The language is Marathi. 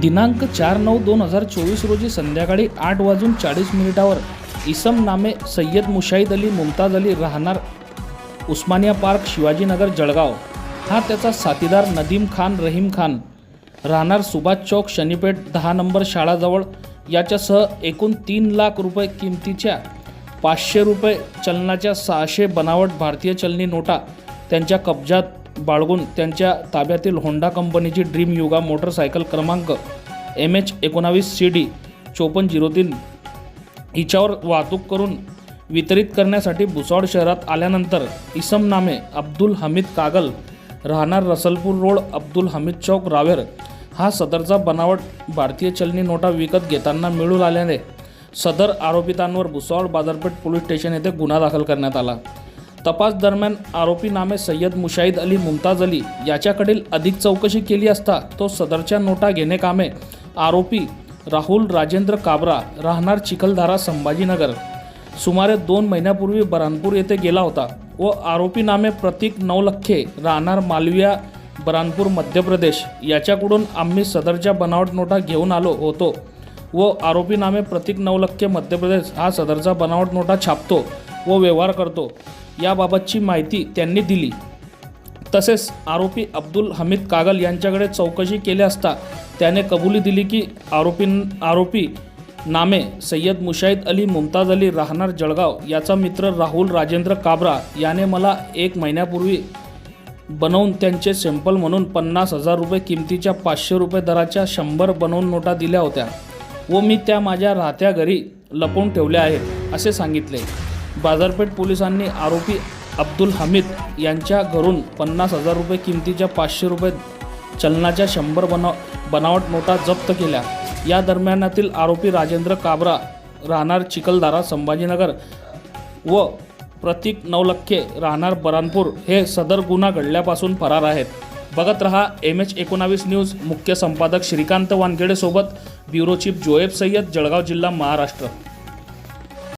दिनांक चार नऊ दोन हजार चोवीस रोजी संध्याकाळी आठ वाजून चाळीस मिनिटावर इसम नामे सय्यद मुशाईद अली मुमताज अली राहणार उस्मानिया पार्क शिवाजीनगर जळगाव. हा त्याचा साथीदार नदीम खान रहीम खान. राहणार सुभाष चौक शनीपेठ दहा नंबर शाळाजवळ. याच्यासह एकूण तीन लाख रुपये किमतीच्या पाचशे रुपये चलनाच्या सहाशे बनावट भारतीय चलनी नोटा त्यांच्या कब्जात बाळगून त्यांच्या ताब्यातील होंडा कंपनीची ड्रीम युगा मोटरसायकल क्रमांक एम एच एकोणावीस सी डी चोपन्न झिरो तीन हिच्यावर वाहतूक करून वितरित करण्यासाठी भुसावळ शहरात आल्यानंतर इसम नामे अब्दुल हमीद कागल राहणार रसलपूर रोड अब्दुल हमीद चौक रावेर हा सदरचा बनावट भारतीय चलनी नोटा विकत घेताना मिळून आल्याने सदर आरोपितांवर भुसावळ बाजारपेठ पोलीस स्टेशन येथे गुन्हा दाखल करण्यात आला. तपास दरम्यान आरोपी नामे सय्यद मुशाहिद अली मुमताज अली याच्याकडील अधिक चौकशी केली असता तो सदरच्या नोटा घेणे कामे आरोपी राहुल राजेंद्र काबरा राहणार चिखलधारा संभाजीनगर. सुमारे दोन महिन्यापूर्वी बरानपूर येथे गेला होता व आरोपी नामे प्रतीक नवलखे राहणार मालविया बरानपूर मध्य प्रदेश. याच्याकडून आम्ही सदरच्या बनावट नोटा घेऊन आलो होतो व आरोपी नामे प्रतीक नवलख्खे मध्य प्रदेश हा सदरचा बनावट नोटा छापतो व व्यवहार करतो. याबाबतची माहिती त्यांनी दिली. तसेच आरोपी अब्दुल हमीद कागल यांच्याकडे चौकशी केली असता त्याने कबुली दिली की आरोपी आरोपी नामे सय्यद मुशाहिद अली मुमताज अली राहणार जळगाव याचा मित्र राहुल राजेंद्र काबरा याने मला एक महिन्यापूर्वी बनवून त्यांचे सॅम्पल म्हणून पन्नास हजार रुपये किमतीच्या पाचशे रुपये दराच्या शंभर बनवून नोटा दिल्या होत्या व मी त्या माझ्या राहत्या घरी लपवून ठेवल्या आहेत असे सांगितले. बाजारपेठ पोलिसांनी आरोपी अब्दुल हमीद यांच्या घरून पन्नास हजार रुपये किमतीच्या पाचशे रुपये चलनाच्या शंभर बनाव बनावट नोटा जप्त केल्या. या दरम्यानातील आरोपी राजेंद्र काबरा राहणार चिखलदारा संभाजीनगर व प्रतीक नवलख्खे राहणार बरानपूर हे सदर गुन्हा घडल्यापासून फरार आहेत. बघत रहा एम एच एकोणावीस न्यूज मुख्य संपादक श्रीकांत वानखेडेसोबत ब्युरो चीफ जोएब सय्यद जळगाव जिल्हा महाराष्ट्र.